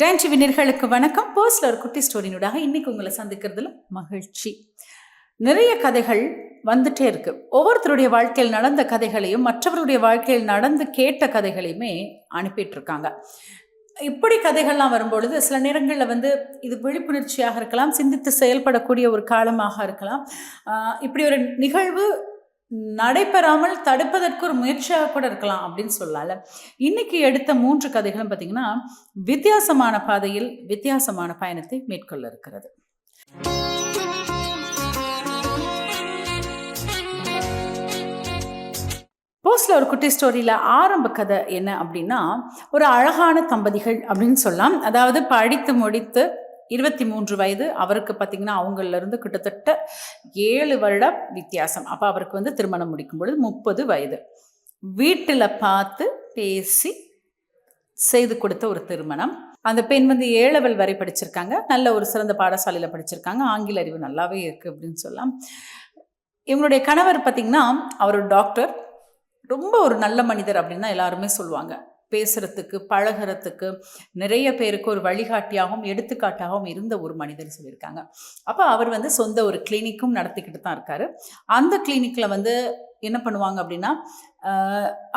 Dance வினர்களுக்கு வணக்கம். போஸ்ட்ல ஒரு குட்டி ஸ்டோரினூடாக இன்னைக்கு உங்களை சந்திக்கிறதுல மகிழ்ச்சி. நிறைய கதைகள் வந்துட்டே இருக்கு. ஒவ்வொருத்தருடைய வாழ்க்கையில் நடந்த கதைகளையும் மற்றவருடைய வாழ்க்கையில் நடந்து கேட்ட கதைகளையுமே அனுப்பிட்டு இருக்காங்க இப்படி கதைகள்லாம் வரும்பொழுது சில நேரங்களில் வந்து இது விழிப்புணர்ச்சியாக இருக்கலாம் சிந்தித்து செயல்படக்கூடிய ஒரு காலமாக இருக்கலாம். இப்படி ஒரு நிகழ்வு நடைபெறாமல் தடுப்பதற்கு ஒரு முயற்சியாக கூட இருக்கலாம் அப்படின்னு சொல்லல. இன்னைக்கு எடுத்த மூன்று கதைகளும் பார்த்தீங்கன்னா வித்தியாசமான பாதையில் வித்தியாசமான பயணத்தை மேற்கொள்ள இருக்கிறது. போஸ்ட்ல ஒரு குட்டி ஸ்டோரியில ஆரம்ப கதை என்ன அப்படின்னா ஒரு அழகான தம்பதிகள் அப்படின்னு சொல்லலாம். அதாவது படித்து முடித்து இருபத்தி மூன்று வயது அவருக்கு பார்த்தீங்கன்னா அவங்களிருந்து கிட்டத்தட்ட ஏழு வருட வித்தியாசம். அப்போ அவருக்கு வந்து திருமணம் முடிக்கும் பொழுது முப்பது வயது. வீட்டில் பார்த்து பேசி செய்து கொடுத்த ஒரு திருமணம். அந்த பெண் வந்து ஏழவல் வரை படிச்சிருக்காங்க. நல்ல ஒரு சிறந்த பாடசாலையில் படிச்சிருக்காங்க. ஆங்கில அறிவு நல்லாவே இருக்குது அப்படின்னு சொல்லலாம். இவங்களுடைய கணவர் பார்த்திங்கன்னா அவர் டாக்டர் ரொம்ப ஒரு நல்ல மனிதர் அப்படின்னு தான் எல்லாருமே சொல்லுவாங்க. பேசுறதுக்கு பழகிறதுக்கு நிறைய பேருக்கு ஒரு வழிகாட்டியாகவும் எடுத்துக்காட்டாகவும் இருந்த ஒரு மனிதர் சொல்லியிருக்காங்க. அப்போ அவர் வந்து சொந்த ஒரு கிளினிக்கும் நடத்திக்கிட்டு தான் இருக்காரு. அந்த கிளினிக்கில் வந்து என்ன பண்ணுவாங்க அப்படின்னா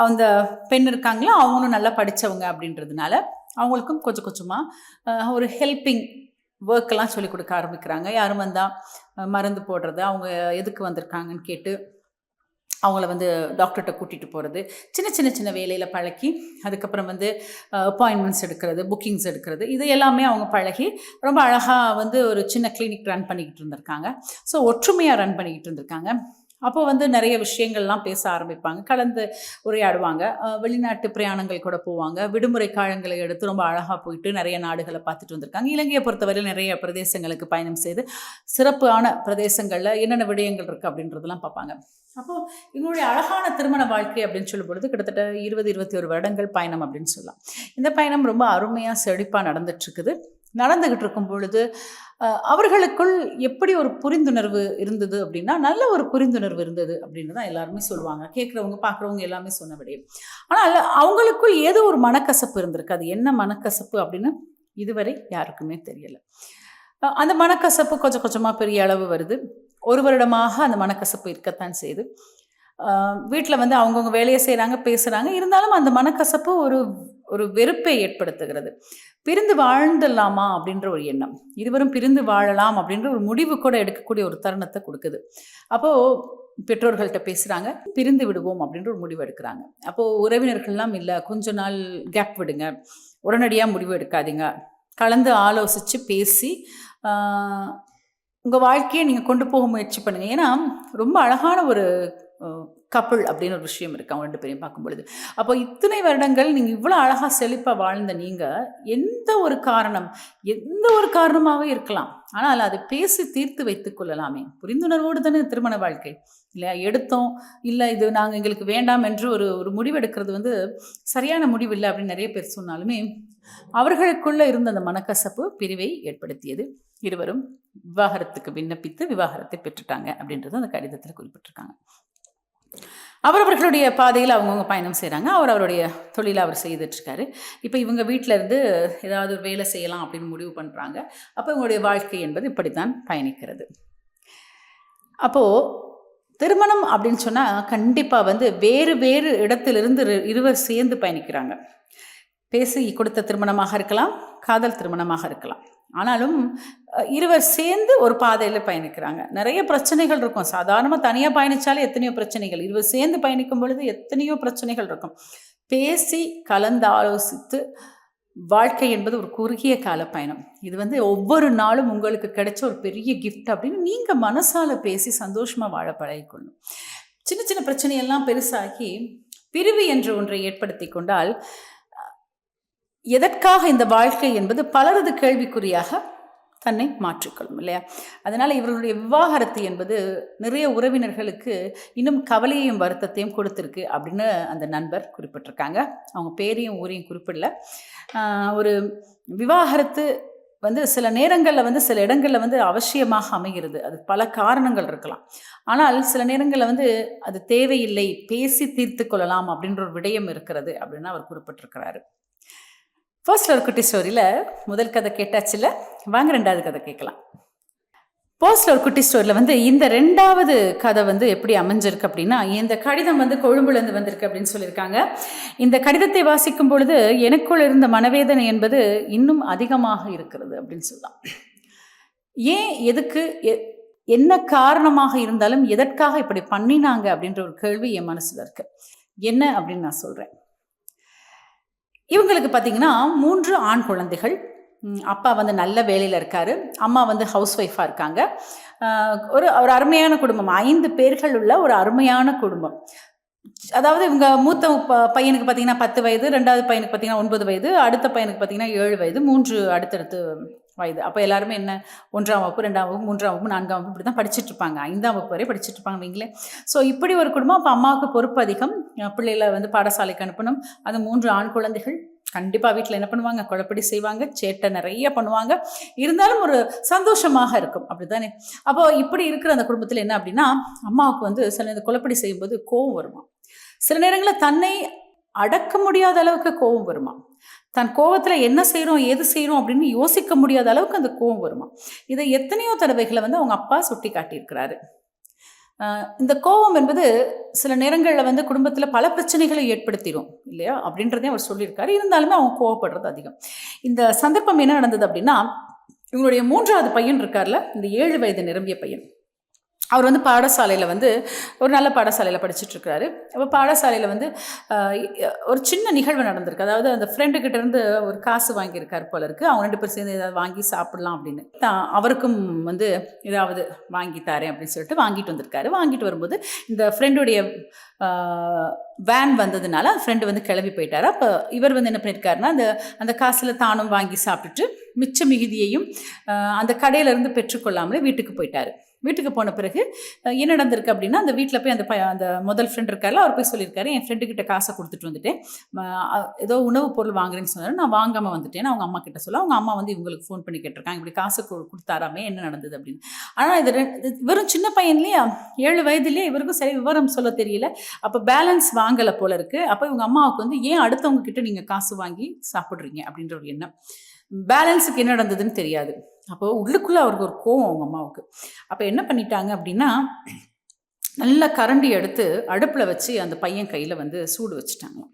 அந்த பெண் இருக்காங்களா அவங்களும் நல்லா படித்தவங்க அப்படின்றதுனால அவங்களுக்கும் கொஞ்சம் கொஞ்சமாக ஒரு ஹெல்பிங் ஒர்க்கெல்லாம் சொல்லி கொடுக்க ஆரம்பிக்கிறாங்க. யாரும் வந்தால் மருந்து போடுறது அவங்க எதுக்கு வந்திருக்காங்கன்னு கேட்டு அவங்கள வந்து டாக்டர்கிட்ட கூட்டிகிட்டு போகிறது சின்ன சின்ன சின்ன வேலையில் பழக்கி அதுக்கப்புறம் வந்து அப்பாயின்மெண்ட்ஸ் எடுக்கிறது புக்கிங்ஸ் எடுக்கிறது இது எல்லாமே அவங்க பழகி ரொம்ப அழகாக வந்து ஒரு சின்ன கிளினிக் ரன் பண்ணிக்கிட்டு இருந்திருக்காங்க. ஸோ ஒற்றுமையாக ரன் பண்ணிக்கிட்டு இருந்திருக்காங்க. அப்போ வந்து நிறைய விஷயங்கள்லாம் பேச ஆரம்பிப்பாங்க. கலந்து உரையாடுவாங்க. வெளிநாட்டு பிரயாணங்கள் கூட போவாங்க. விடுமுறை காலங்களை எடுத்து ரொம்ப அழகாக போயிட்டு நிறைய நாடுகளை பார்த்துட்டு வந்திருக்காங்க. இலங்கையை பொறுத்தவரையில் நிறைய பிரதேசங்களுக்கு பயணம் செய்து சிறப்பான பிரதேசங்களில் என்னென்ன விடயங்கள் இருக்குது அப்படின்றதெல்லாம் பார்ப்பாங்க. அப்போது இவங்களுடைய அழகான திருமண வாழ்க்கை அப்படின்னு சொல்லும் பொழுது கிட்டத்தட்ட இருபது இருபத்தி ஒரு வருடங்கள் பயணம் அப்படின்னு சொல்லலாம். இந்த பயணம் ரொம்ப அருமையாக செழிப்பாக நடந்துட்டுருக்குது நடந்துக்கிட்டு இருக்கும் பொழுது அவர்களுக்குள் எப்படி ஒரு புரிந்துணர்வு இருந்தது அப்படின்னா நல்ல ஒரு புரிந்துணர்வு இருந்தது அப்படின்னு தான் எல்லாருமே சொல்லுவாங்க. கேட்குறவங்க பார்க்குறவங்க எல்லாமே சொன்ன ஆனால் அவங்களுக்குள் ஏதோ ஒரு மனக்கசப்பு இருந்திருக்கு. அது என்ன மனக்கசப்பு அப்படின்னு இதுவரை யாருக்குமே தெரியலை. அந்த மனக்கசப்பு கொஞ்சம் கொஞ்சமாக பெரிய அளவு வருது. ஒரு வருடமாக அந்த மனக்கசப்பு இருக்கத்தான் செய்யுது வீட்டில் வந்து அவங்கவுங்க வேலையை செய்கிறாங்க பேசுகிறாங்க இருந்தாலும் அந்த மனக்கசப்பு ஒரு ஒரு வெறுப்பை ஏற்படுத்துகிறது. பிரிந்து வாழ்ந்துடலாமா அப்படின்ற ஒரு எண்ணம். இருவரும் பிரிந்து வாழலாம் அப்படின்ற ஒரு முடிவு கூட எடுக்கக்கூடிய ஒரு தருணத்தை கொடுக்குது. அப்போது பெற்றோர்கள்ட்ட பேசுகிறாங்க பிரிந்து விடுவோம் அப்படின்ற ஒரு முடிவு எடுக்கிறாங்க. அப்போது உறவினர்கள்லாம் இல்லை கொஞ்ச நாள் கேப் விடுங்க உடனடியாக முடிவு எடுக்காதீங்க. கலந்து ஆலோசித்து பேசி உங்கள் வாழ்க்கையை நீங்கள் கொண்டு போக முயற்சி பண்ணுங்கள் ஏன்னா ரொம்ப அழகான ஒரு கப்பிள் அப்படின்னு ஒரு விஷயம் இருக்குது அவங்க ரெண்டு பேரையும் பார்க்கும் பொழுது அப்போ இத்தனை வருடங்கள் நீங்கள் இவ்வளோ அழகாக செழிப்பாக வாழ்ந்த நீங்கள் எந்த ஒரு காரணம் எந்த ஒரு காரணமாகவே இருக்கலாம். ஆனால் அதை பேசி தீர்த்து வைத்துக் கொள்ளலாமே. புரிந்துணர்வோடு தானே திருமண வாழ்க்கை. இல்லையா? எடுத்தோம். இல்லை இது நாங்கள் எங்களுக்கு வேண்டாம் என்று ஒரு ஒரு முடிவெடுக்கிறது வந்து சரியான முடிவு இல்லை அப்படின்னு நிறைய பேர் சொன்னாலுமே அவர்களுக்குள்ளே இருந்த அந்த மனக்கசப்பு பிரிவை ஏற்படுத்தியது. இருவரும் விவாகரத்துக்கு விண்ணப்பித்து விவாகரத்தை பெற்றுட்டாங்க அப்படின்றது அந்த கடிதத்தில் குறிப்பிட்டிருக்காங்க. அவரவர்களுடைய பாதையில் அவங்கவுங்க பயணம் செய்கிறாங்க அவர் அவருடைய தொழிலை அவர் செய்துட்ருக்காரு. இப்போ இவங்க வீட்டிலேருந்து ஏதாவது ஒரு வேலை செய்யலாம் அப்படின்னு முடிவு பண்ணுறாங்க அப்போ இவங்களுடைய வாழ்க்கை என்பது இப்படித்தான் பயணிக்கிறது. அப்போது திருமணம் அப்படின்னு சொன்னால் கண்டிப்பாக வந்து வேறு வேறு இடத்திலிருந்து இரு- இருவர் சேர்ந்து பயணிக்கிறாங்க. பேசி கொடுத்த திருமணமாக இருக்கலாம் காதல் திருமணமாக இருக்கலாம். ஆனாலும் இருவர் சேர்ந்து ஒரு பாதையில் பயணிக்கிறாங்க. நிறைய பிரச்சனைகள் இருக்கும். சாதாரணமாக தனியாக பயணித்தாலே எத்தனையோ பிரச்சனைகள். இருவர் சேர்ந்து பயணிக்கும் பொழுது எத்தனையோ பிரச்சனைகள் இருக்கும். பேசி கலந்து ஆலோசித்து வாழ்க்கை என்பது ஒரு குறுகிய கால பயணம். இது வந்து ஒவ்வொரு நாளும் உங்களுக்கு கிடைச்ச ஒரு பெரிய கிஃப்ட் அப்படின்னு நீங்கள் மனசால் பேசி சந்தோஷமாக வாழ பழகிக்கொள்ளணும் சின்ன சின்ன பிரச்சனையெல்லாம் பெருசாகி பிரிவு என்று ஒன்றை ஏற்படுத்தி கொண்டால் எதற்காக இந்த வாழ்க்கை என்பது பலரது கேள்விக்குறியாக தன்னை மாற்றிக்கொள்ளும் இல்லையா? அதனால் இவர்களுடைய விவாகரத்து என்பது நிறைய உறவினர்களுக்கு இன்னும் கவலையையும் வருத்தத்தையும் கொடுத்துருக்கு அப்படின்னு அந்த நண்பர் குறிப்பிட்டிருக்காங்க. அவங்க பேரையும் ஊரையும் குறிப்பிடல. ஒரு விவாகரத்து வந்து சில நேரங்களில் வந்து சில இடங்களில் வந்து அவசியமாக அமைகிறது. அது பல காரணங்கள் இருக்கலாம். ஆனால் சில நேரங்களில் வந்து அது தேவையில்லை பேசி தீர்த்து கொள்ளலாம் அப்படின்ற ஒரு விடயம் இருக்கிறது அப்படின்னு அவர் குறிப்பிட்டிருக்கிறாரு. ஃபர்ஸ்ட்ல ஒரு குட்டி ஸ்டோரியில் முதல் கதை கேட்டாச்சுல? வாங்க ரெண்டாவது கதை கேட்கலாம். போஸ்ட்ல ஒரு குட்டி ஸ்டோரியில் வந்து இந்த ரெண்டாவது கதை வந்து எப்படி அமைஞ்சிருக்கு அப்படின்னா இந்த கடிதம் வந்து கொழும்புலேருந்து வந்திருக்கு அப்படின்னு சொல்லியிருக்காங்க. இந்த கடிதத்தை வாசிக்கும் பொழுது எனக்குள் இருந்த மனவேதனை என்பது இன்னும் அதிகமாக இருக்கிறது அப்படின்னு சொல்லலாம். ஏன் எதுக்கு எ- என்ன காரணமாக இருந்தாலும் எதற்காக இப்படி பண்ணினாங்க அப்படின்ற ஒரு கேள்வி என் மனசில் இருக்குது என்ன அப்படின்னு நான் சொல்கிறேன் இவங்களுக்கு பார்த்தீங்கன்னா மூன்று ஆண் குழந்தைகள். அப்பா வந்து நல்ல வேலையில் இருக்காரு. அம்மா வந்து ஹவுஸ் ஒய்ஃபாக இருக்காங்க. ஒரு ஒரு அருமையான குடும்பம். ஐந்து பேர்கள் உள்ள ஒரு அருமையான குடும்பம். அதாவது இவங்க மூத்த ப- பையனுக்கு பார்த்தீங்கன்னா பத்து வயது ரெண்டாவது பையனுக்கு பார்த்தீங்கன்னா ஒன்பது வயது அடுத்த பையனுக்கு பார்த்தீங்கன்னா ஏழு வயது மூன்று அடுத்தடுத்து வயது. அப்போ எல்லாருமே என்ன? ஒன்றாம் வகுப்பு ரெண்டாம் வகுப்பு மூன்றாம் வகுப்பு நான்காம் வகுப்பு இப்படி தான் படிச்சுட்டு இருப்பாங்க. ஐந்தாம் வகுப்பு வரை படிச்சுட்டு இருப்பாங்க வைங்களேன் ஸோ இப்படி ஒரு குடும்பம் அப்போ அம்மாவுக்கு பொறுப்பு அதிகம். பிள்ளைகளை வந்து பாடசாலைக்கு அனுப்பணும். அது மூன்று ஆண் குழந்தைகள். கண்டிப்பாக வீட்டில் என்ன பண்ணுவாங்க? குழப்படி செய்வாங்க. சேட்டை நிறைய பண்ணுவாங்க. இருந்தாலும் ஒரு சந்தோஷமாக இருக்கும். அப்படிதானே அப்போ இப்படி இருக்கிற அந்த குடும்பத்தில் என்ன அப்படின்னா அம்மாவுக்கு வந்து சில இந்த குழப்படி செய்யும்போது கோவம் வருமா சில நேரங்களில் தன்னை அடக்க முடியாத அளவுக்கு கோவம் வருமா? தன் கோவத்தில் என்ன செய்கிறோம் ஏது செய்கிறோம் அப்படின்னு யோசிக்க முடியாத அளவுக்கு அந்த கோவம் வருமா? இதை எத்தனையோ தடவைகளை வந்து அவங்க அப்பா சுட்டி காட்டியிருக்கிறாரு இந்த கோபம் என்பது சில நேரங்களில் வந்து குடும்பத்தில் பல பிரச்சனைகளை ஏற்படுத்திடும் இல்லையா? அப்படின்றதே அவர் சொல்லியிருக்காரு. இருந்தாலுமே அவங்க கோவப்படுறது அதிகம். இந்த சந்தர்ப்பம் என்ன நடந்தது அப்படின்னா இவங்களுடைய மூன்றாவது பையன் இருக்கார்ல இந்த ஏழு வயது நிரம்பிய பையன். அவர் வந்து பாடசாலையில் வந்து ஒரு நல்ல பாடசாலையில் படிச்சுட்டு அப்போ பாடசாலையில் வந்து ஒரு சின்ன நிகழ்வு நடந்திருக்கு. அதாவது அந்த ஃப்ரெண்டுக்கிட்டேருந்து ஒரு காசு வாங்கியிருக்கார் போல இருக்குது அவங்க ரெண்டு பேரும் சேர்ந்து ஏதாவது வாங்கி சாப்பிட்லாம் அப்படின்னு. தான் அவருக்கும் வந்து ஏதாவது வாங்கி தரேன் அப்படின்னு சொல்லிட்டு வாங்கிட்டு வந்திருக்காரு. வாங்கிட்டு வரும்போது இந்த ஃப்ரெண்டுடைய வேன் வந்ததுனால அந்த ஃப்ரெண்டு வந்து கிளம்பி போயிட்டார். அப்போ இவர் வந்து என்ன பண்ணியிருக்காருன்னா அந்த அந்த காசில் தானும் வாங்கி சாப்பிட்டுட்டு மிச்ச மிகுதியையும் அந்த கடையிலேருந்து பெற்றுக்கொள்ளாமலே வீட்டுக்கு போயிட்டார். வீட்டுக்கு போன பிறகு என்ன நடந்திருக்கு அப்படின்னா அந்த வீட்டில் போய் அந்த ப அந்த முதல் ஃப்ரெண்ட் இருக்கார்ல அவர் போய் சொல்லியிருக்காரு என் ஃப்ரெண்டுக்கிட்ட காசை கொடுத்துட்டு வந்துட்டேன். ஏதோ உணவு பொருள் வாங்குறேன்னு சொன்னார். நான் வாங்காமல் வந்துட்டேன் அவங்க அம்மா கிட்ட சொல்ல. அவங்க அம்மா வந்து இவங்களுக்கு ஃபோன் பண்ணி கேட்டிருக்காங்க. இப்படி காசு கொடுத்தாராமே என்ன நடந்தது? அப்படின்னு. ஆனால் இது வெறும் சின்ன பையன்லையா ஏழு வயதுலேயே இவருக்கும் சரி விவரம் சொல்ல தெரியல. அப்போ பேலன்ஸ் வாங்கலை போல இருக்குது அப்போ இவங்க அம்மாவுக்கு வந்து ஏன் அடுத்தவங்க கிட்ட நீங்கள் காசு வாங்கி சாப்பிட்றீங்க? அப்படின்ற ஒரு எண்ணம். பேலன்ஸுக்கு என்ன நடந்ததுன்னு தெரியாது. அப்போ உள்ளுக்குள்ளே அவருக்கு ஒரு கோவம் அவங்க அம்மாவுக்கு. அப்போ என்ன பண்ணிட்டாங்க அப்படின்னா நல்ல கரண்டி எடுத்து அடுப்பில் வச்சு அந்த பையன் கையில் வந்து சூடு வச்சுட்டாங்களாம்.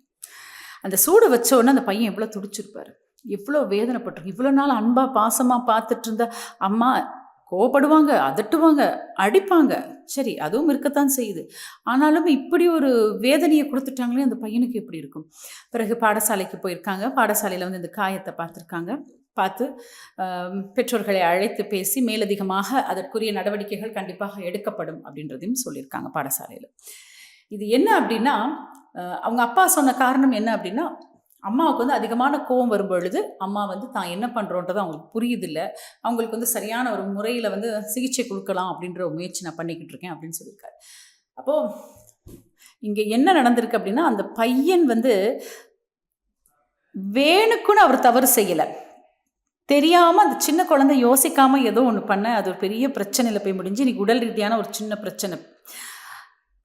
அந்த சூடு வச்ச உடனே அந்த பையன் எவ்வளோ துடிச்சிருப்பாரு. எவ்வளோ வேதனைப்பட்டிருக்கு. இவ்வளோ நாள் அன்பாக பாசமாக பார்த்துட்டு இருந்த அம்மா கோவப்படுவாங்க அதட்டுவாங்க அடிப்பாங்க. சரி அதுவும் இருக்கத்தான் செய்யுது. ஆனாலும் இப்படி ஒரு வேதனையை கொடுத்துட்டாங்களே அந்த பையனுக்கு எப்படி இருக்கும்? பிறகு பாடசாலைக்கு போயிருக்காங்க. பாடசாலையில் வந்து இந்த காயத்தை பார்த்துருக்காங்க. பார்த்து பெற்றோர்களை அழைத்து பேசி மேலதிகமாக அதற்குரிய நடவடிக்கைகள் கண்டிப்பாக எடுக்கப்படும் அப்படின்றதையும் சொல்லியிருக்காங்க பாடசாலையில். இது என்ன அப்படின்னா அவங்க அப்பா சொன்ன காரணம் என்ன அப்படின்னா அம்மாவுக்கு வந்து அதிகமான கோவம் வரும் பொழுது அம்மா வந்து தான் என்ன பண்ணுறோன்றது அவங்களுக்கு புரியுதில்ல. அவங்களுக்கு வந்து சரியான ஒரு முறையில் வந்து சிகிச்சை கொடுக்கலாம் அப்படின்ற ஒரு முயற்சி நான் பண்ணிக்கிட்டு இருக்கேன் அப்படின்னு சொல்லியிருக்காரு. அப்போது இங்கே என்ன நடந்திருக்கு அப்படின்னா அந்த பையன் வந்து வேணுக்குன்னு அவர் தவறு செய்யலை. தெரியாமல் அந்த சின்ன குழந்தை யோசிக்காமல் ஏதோ ஒன்று பண்ண அது ஒரு பெரிய பிரச்சனையில் போய் முடிஞ்சு இன்றைக்கி உடல் ரீதியான ஒரு சின்ன பிரச்சனை.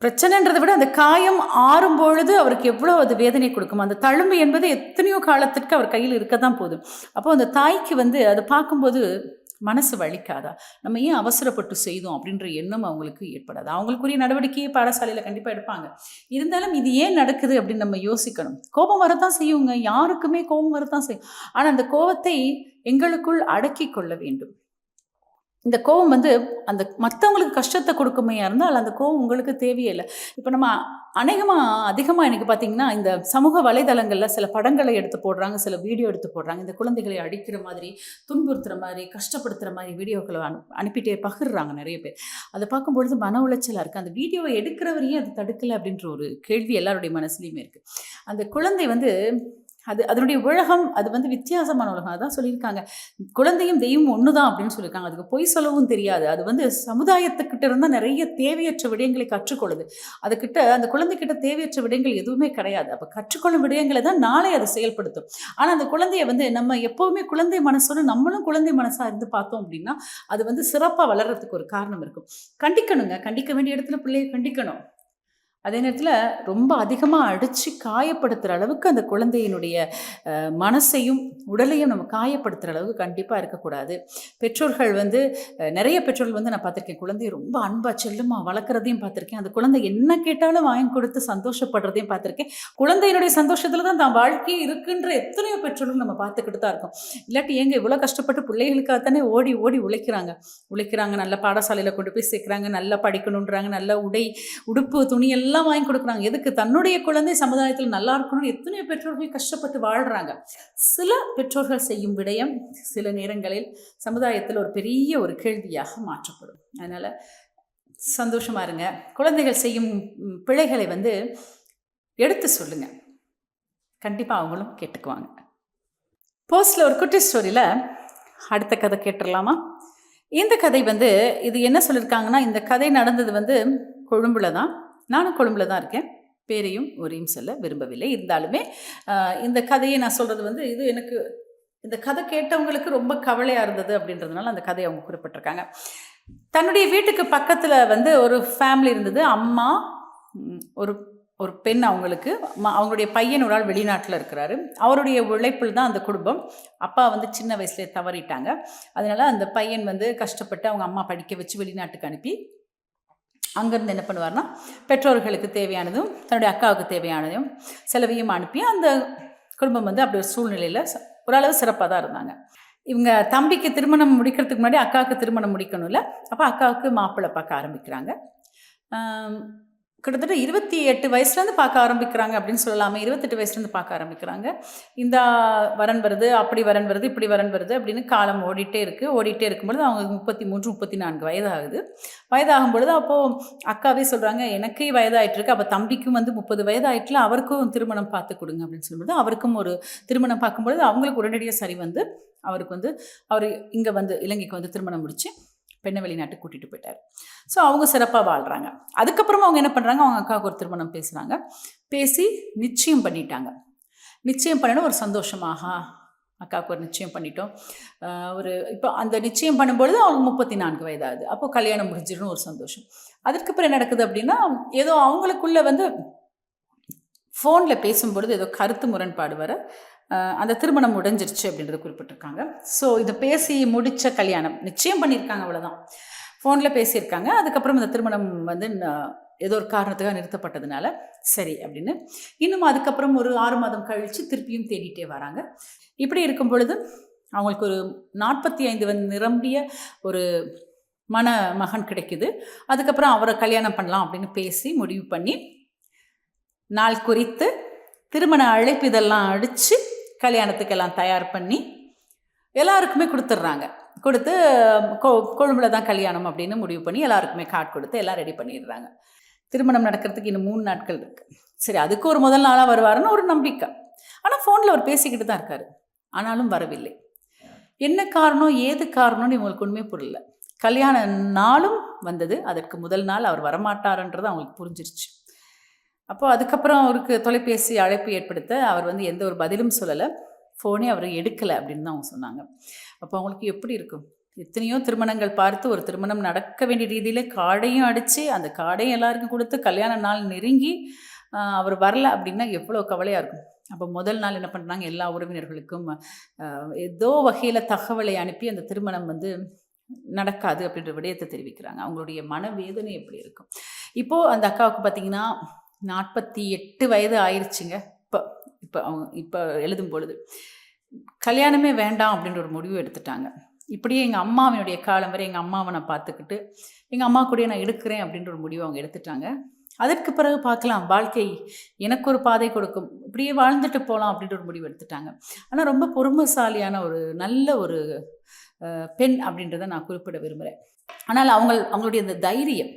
பிரச்சனைன்றதை விட அந்த காயம் ஆறும் பொழுது அவருக்கு எவ்வளோ அது வேதனை கொடுக்கும். அந்த தழும்பு என்பது எத்தனையோ காலத்திற்கு அவர் கையில் இருக்க தான் போதும். அப்போது அந்த தாய்க்கு வந்து அதை பார்க்கும்போது மனசு வலிக்காதா? நம்ம ஏன் அவசரப்பட்டு செய்தோம் அப்படின்ற எண்ணம் அவங்களுக்கு ஏற்படாது. அவங்களுக்குரிய நடவடிக்கையை பாடசாலையில் கண்டிப்பாக எடுப்பாங்க. இருந்தாலும் இது ஏன் நடக்குது அப்படின்னு நம்ம யோசிக்கணும். கோபம் வரத்தான் செய்யுங்க. யாருக்குமே கோபம் வரத்தான் செய்யும். ஆனால் அந்த கோபத்தை எங்களுக்குள் அடக்கி கொள்ள வேண்டும். இந்த கோவம் வந்து அந்த மற்றவங்களுக்கு கஷ்டத்தை கொடுக்குமையா இருந்தால் அந்த கோவம் உங்களுக்கு தேவையே இல்லை. இப்போ நம்ம அநேகமாக அதிகமாக எனக்கு பார்த்தீங்கன்னா இந்த சமூக வலைதளங்களில் சில படங்களை எடுத்து போடுறாங்க சில வீடியோ எடுத்து போடுறாங்க. இந்த குழந்தைகளை அடிக்கிற மாதிரி துன்புறுத்துற மாதிரி கஷ்டப்படுத்துகிற மாதிரி வீடியோக்களை அனு அனுப்பிட்டே பகிர்றாங்க நிறைய பேர். அதை பார்க்கும்பொழுது மன உளைச்சலாக இருக்குது அந்த வீடியோவை எடுக்கிறவரையும் அது தடுக்கலை அப்படின்ற ஒரு கேள்வி எல்லாருடைய மனசுலையுமே இருக்குது அந்த குழந்தை வந்து அது அதனுடைய உலகம் அது வந்து வித்தியாசமான உலகம். அதான் சொல்லியிருக்காங்க. குழந்தையும் தெய்வம் ஒன்று தான் அப்படின்னு சொல்லியிருக்காங்க. அதுக்கு பொய் சொல்லவும் தெரியாது. அது வந்து சமுதாயத்துக்கிட்ட இருந்தால் நிறைய தேவையற்ற விடயங்களை கற்றுக்கொள்ளுது. அதுக்கிட்ட அந்த குழந்தைக்கிட்ட தேவையற்ற விடயங்கள் எதுவுமே கிடையாது. அப்போ கற்றுக்கொள்ளும் விடயங்களை தான் நாளை அதை செயல்படுத்தும். ஆனால் அந்த குழந்தைய வந்து நம்ம எப்போவுமே குழந்தை மனசோட நம்மளும் குழந்தை மனசாக இருந்து பார்த்தோம் அப்படின்னா அது வந்து சிறப்பாக வளர்கிறதுக்கு ஒரு காரணம் இருக்கும். கண்டிக்கணுங்க. கண்டிக்க வேண்டிய இடத்துல பிள்ளையை கண்டிக்கணும். அதே நேரத்தில் ரொம்ப அதிகமாக அடித்து காயப்படுத்துகிற அளவுக்கு அந்த குழந்தையினுடைய மனசையும் உடலையும் நம்ம காயப்படுத்துகிற அளவுக்கு கண்டிப்பாக இருக்கக்கூடாது. பெற்றோர்கள் வந்து நிறைய பெற்றோர்கள் வந்து நான் பார்த்துருக்கேன். குழந்தைய ரொம்ப அன்பாக செல்லமாக வளர்க்குறதையும் பார்த்துருக்கேன். அந்த குழந்தை என்ன கேட்டாலும் வாங்கி கொடுத்து சந்தோஷப்படுறதையும் பார்த்துருக்கேன். குழந்தையினுடைய சந்தோஷத்தில் தான் தான் வாழ்க்கை இருக்குன்ற எத்தனையோ பெற்றோர்கள் நம்ம பார்த்துக்கிட்டு தான் இருக்கோம். இல்லாட்டி ஏங்க இவ்வளோ கஷ்டப்பட்டு பிள்ளைகளுக்காக தானே ஓடி ஓடி உழைக்கிறாங்க. உழைக்கிறாங்க நல்ல பாடசாலையில் கொண்டு போய் சேர்க்குறாங்க நல்லா படிக்கணுன்றாங்க நல்ல உடை உடுப்பு துணி எல்லாம் வாங்கி கொடுக்குறாங்க. எதுக்கு? தன்னுடைய குழந்தை சமுதாயத்தில் நல்லா இருக்கணும்னு எத்தனையோ பெற்றோர்கள் கஷ்டப்பட்டு வாழ்கிறாங்க சில பெற்றோர்கள் செய்யும் விடயம் சில நேரங்களில் சமுதாயத்தில் ஒரு பெரிய ஒரு கேள்வியாக மாற்றப்படும். அதனால் சந்தோஷமா இருங்க. குழந்தைகள் செய்யும் பிழைகளை வந்து எடுத்து சொல்லுங்கள் கண்டிப்பாக அவங்களும் கேட்டுக்குவாங்க. போஸ்டில் ஒரு குட்டி ஸ்டோரியில் அடுத்த கதை கேட்டுடலாமா? இந்த கதை வந்து இது என்ன சொல்லியிருக்காங்கன்னா இந்த கதை நடந்தது வந்து கொழும்புல தான் நானும் கொழும்புல தான் இருக்கேன். பேரையும் ஊரையும் சொல்ல விரும்பவில்லை. இருந்தாலுமே இந்த கதையை நான் சொல்கிறது வந்து இது எனக்கு இந்த கதை கேட்டவங்களுக்கு ரொம்ப கவலையாக இருந்தது அப்படின்றதுனால அந்த கதையை அவங்க குறிப்பிட்டிருக்காங்க. தன்னுடைய வீட்டுக்கு பக்கத்தில் வந்து ஒரு ஃபேமிலி இருந்தது. அம்மா ஒரு ஒரு பெண் அவங்களுக்கு அவங்களுடைய பையன் ஒரு ஆள் வெளிநாட்டில் இருக்கிறாரு. அவருடைய உழைப்பில் தான் அந்த குடும்பம். அப்பா வந்து சின்ன வயசுலேயே தவறிட்டாங்க. அதனால் அந்த பையன் வந்து கஷ்டப்பட்டு அவங்க அம்மா படிக்க வச்சு வெளிநாட்டுக்கு அனுப்பி அங்கேருந்து என்ன பண்ணுவார்னா பெற்றோர்களுக்கு தேவையானதும் தன்னுடைய அக்காவுக்கு தேவையானதும் செலவையும் அனுப்பி அந்த குடும்பம் வந்து அப்படி ஒரு சூழ்நிலையில் ஓரளவு சிறப்பாக தான் இருந்தாங்க. இவங்க தம்பிக்கு திருமணம் முடிக்கிறதுக்கு முன்னாடி அக்காவுக்கு திருமணம் முடிக்கணும்ல அப்போ அக்காவுக்கு மாப்பிள்ளை பார்க்க ஆரம்பிக்கிறாங்க. கிட்டத்தட்ட இருபத்தி எட்டு வயசுலேருந்து பார்க்க ஆரம்பிக்கிறாங்க அப்படின்னு சொல்லலாமே. இருபத்தெட்டு வயசுலேருந்து பார்க்க ஆரம்பிக்கிறாங்க. இந்த வரன் வருது அப்படி வரன் வருது இப்படி வரன் வருது அப்படின்னு காலம் ஓடிட்டே இருக்குது ஓடிட்டே இருக்கும்பொழுது அவங்க முப்பத்தி மூன்று முப்பத்தி நான்கு வயதாகுது. வயதாகும் பொழுது அப்போது அக்காவே சொல்கிறாங்க எனக்கே வயதாகிட்டுருக்கு அப்போ தம்பிக்கும் வந்து முப்பது வயதாகிட்டுல அவருக்கும் திருமணம் பார்த்து கொடுங்க. அப்படின்னு சொல்லும்போது அவருக்கும் ஒரு திருமணம் பார்க்கும்பொழுது அவங்களுக்கு உடனடியாக சரி வந்து அவருக்கு வந்து அவர் இங்கே வந்து இலங்கைக்கு வந்து திருமணம் முடித்து பெண்ணை வெளிநாட்டுக்கு கூட்டிகிட்டு போயிட்டார். ஸோ அவங்க சிறப்பாக வாழ்கிறாங்க அதுக்கப்புறமா அவங்க என்ன பண்ணுறாங்க அவங்க அக்காவுக்கு ஒரு திருமணம் பேசுகிறாங்க பேசி நிச்சயம் பண்ணிட்டாங்க. நிச்சயம் பண்ணணும் ஒரு சந்தோஷமாக அக்காவுக்கு ஒரு நிச்சயம் பண்ணிட்டோம். ஒரு இப்போ அந்த நிச்சயம் பண்ணும்பொழுது அவங்களுக்கு முப்பத்தி நான்கு வயதாகுது. அப்போ கல்யாணம் முடிஞ்சிடணும் ஒரு சந்தோஷம். அதுக்கப்புறம் என்ன நடக்குது அப்படின்னா ஏதோ அவங்களுக்குள்ள வந்து ஃபோனில் பேசும்பொழுது ஏதோ கருத்து முரண்பாடு வர அந்த திருமணம் முடிஞ்சிருச்சு அப்படின்றத குறிப்பிட்டிருக்காங்க. ஸோ இதை பேசி முடித்த கல்யாணம். நிச்சயம் பண்ணியிருக்காங்க அவ்வளோதான் ஃபோனில் பேசியிருக்காங்க. அதுக்கப்புறம் இந்த திருமணம் வந்து ஏதோ ஒரு காரணத்துக்காக நிறுத்தப்பட்டதுனால சரி அப்படின்னு. இன்னும் அதுக்கப்புறம் ஒரு ஆறு மாதம் கழித்து திருப்பியும் தேடிட்டே வராங்க. இப்படி இருக்கும் பொழுது அவங்களுக்கு ஒரு நாற்பத்தி ஐந்து வந்து நிரம்பிய ஒரு மன மகன் கிடைக்குது. அதுக்கப்புறம் அவரை கல்யாணம் பண்ணலாம் அப்படின்னு பேசி முடிவு பண்ணி நாள் குறித்து திருமண அழைப்பு இதெல்லாம் அடித்து கல்யாணத்துக்கெல்லாம் தயார் பண்ணி எல்லாருக்குமே கொடுத்துட்றாங்க. கொடுத்து கொ கொழும்புல தான் கல்யாணம் அப்படின்னு முடிவு பண்ணி எல்லாருக்குமே கார்டு கொடுத்து எல்லாம் ரெடி பண்ணிடுறாங்க. திருமணம் நடக்கிறதுக்கு இன்னும் மூணு நாட்கள் இருக்குது சரி அதுக்கு ஒரு முதல் நாளாக வருவாருன்னு ஒரு நம்பிக்கை. ஆனால் ஃபோனில் அவர் பேசிக்கிட்டு தான் இருக்காரு. ஆனாலும் வரவில்லை. என்ன காரணம் ஏது காரணம்னு இவங்களுக்கு ஒன்றுமே புரியல. கல்யாண நாளும் வந்தது அதற்கு முதல் நாள் அவர் வரமாட்டாருன்றது அவங்களுக்கு புரிஞ்சிருச்சு. அப்போ அதுக்கப்புறம் அவருக்கு தொலைபேசி அழைப்பு ஏற்படுத்த அவர் வந்து எந்த ஒரு பதிலும் சொல்லலை. ஃபோனே அவர் எடுக்கலை அப்படின்னு தான் அவங்க சொன்னாங்க. அப்போ அவங்களுக்கு எப்படி இருக்கும்? எத்தனையோ திருமணங்கள் பார்த்து ஒரு திருமணம் நடக்க வேண்டிய ரீதியில் காடையும் அடித்து அந்த காடையும் எல்லாருக்கும் கொடுத்து கல்யாண நாள் நெருங்கி அவர் வரல அப்படின்னா எவ்வளோ கவலையாக இருக்கும். அப்போ முதல் நாள் என்ன பண்ணுறாங்க எல்லா உறவினர்களுக்கும் ஏதோ வகையில் தகவலை அனுப்பி அந்த திருமணம் வந்து நடக்காது அப்படின்ற விடயத்தை தெரிவிக்கிறாங்க. அவங்களுடைய மனவேதனை எப்படி இருக்கும்? இப்போது அந்த அக்காவுக்கு பார்த்தீங்கன்னா நாற்பத்தி எட்டு வயது ஆயிடுச்சுங்க இப்போ இப்போ அவங்க இப்போ எழுதும் பொழுது. கல்யாணமே வேண்டாம் அப்படின்ற ஒரு முடிவு எடுத்துட்டாங்க. இப்படியே எங்கள் அம்மாவினுடைய காலம் வரை எங்கள் அம்மாவை நான் பார்த்துக்கிட்டு எங்கள் அம்மா கூடயே நான் எடுக்கிறேன் அப்படின்ற ஒரு முடிவு அவங்க எடுத்துட்டாங்க. அதற்கு பிறகு பார்க்கலாம் வாழ்க்கை எனக்கு ஒரு பாதை கொடுக்கும். இப்படியே வாழ்ந்துட்டு போகலாம் அப்படின்ற ஒரு முடிவு எடுத்துட்டாங்க. ஆனால் ரொம்ப பொறுமைசாலியான ஒரு நல்ல ஒரு பெண் அப்படின்றத நான் குறிப்பிட விரும்புகிறேன் ஆனால் அவங்க அவங்களுடைய அந்த தைரியம்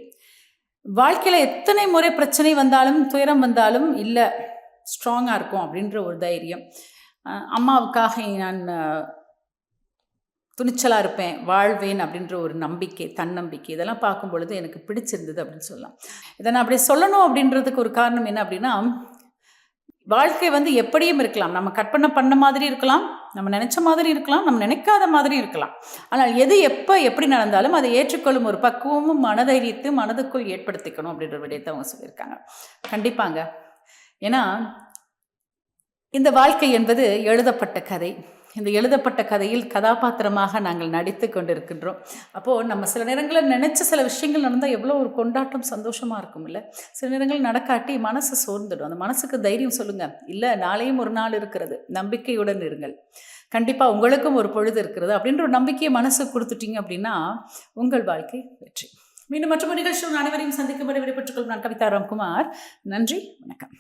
வாழ்க்கையில் எத்தனை முறை பிரச்சனை வந்தாலும் துயரம் வந்தாலும் இல்லை ஸ்ட்ராங்காக இருக்கும் அப்படின்ற ஒரு தைரியம். அம்மாவுக்காக நான் துணிச்சலாக இருப்பேன் வாழ்வேன் அப்படின்ற ஒரு நம்பிக்கை தன்னம்பிக்கை இதெல்லாம் பார்க்கும் பொழுது எனக்கு பிடிச்சிருந்தது அப்படின்னு சொல்லலாம். இதை நான் அப்படி சொல்லணும் அப்படின்றதுக்கு ஒரு காரணம் என்ன அப்படின்னா வாழ்க்கை வந்து எப்படியும் இருக்கலாம். நம்ம கற்பனை பண்ண மாதிரி இருக்கலாம். நம்ம நினைச்ச மாதிரி இருக்கலாம். நம்ம நினைக்காத மாதிரி இருக்கலாம். ஆனால் எது எப்போ எப்படி நடந்தாலும் அதை ஏற்றுக்கொள்ளும் ஒரு பக்குவமும் மனதைரியத்தை மனதுக்குள் ஏற்படுத்திக்கணும் அப்படின்ற விடயத்தை அவங்க சொல்லியிருக்காங்க. கண்டிப்பாங்க. ஏன்னா இந்த வாழ்க்கை என்பது எழுதப்பட்ட கதை. இந்த எழுதப்பட்ட கதையில் கதாபாத்திரமாக நாங்கள் நடித்து கொண்டிருக்கின்றோம். அப்போது நம்ம சில நேரங்களில் நினச்ச சில விஷயங்கள் நடந்தால் எவ்வளோ ஒரு கொண்டாட்டம் சந்தோஷமாக இருக்கும் இல்லை சில நேரங்கள் நடக்காட்டி மனசு சோர்ந்துடும். அந்த மனசுக்கு தைரியம் சொல்லுங்கள் இல்லை நாளையும் ஒரு நாள் இருக்கிறது. நம்பிக்கையுடன் இருங்கள். கண்டிப்பாக உங்களுக்கும் ஒரு பொழுது இருக்கிறது. அப்படின்ற ஒரு நம்பிக்கையை மனசு கொடுத்துட்டீங்க அப்படின்னா உங்கள் வாழ்க்கை வெற்றி. மீண்டும் மற்றொரு நிகழ்ச்சியில் அனைவரையும் சந்திக்கும் விடைபெற்றுக் கொள்ளும் நான் கவிதா ராம்குமார். நன்றி. வணக்கம்.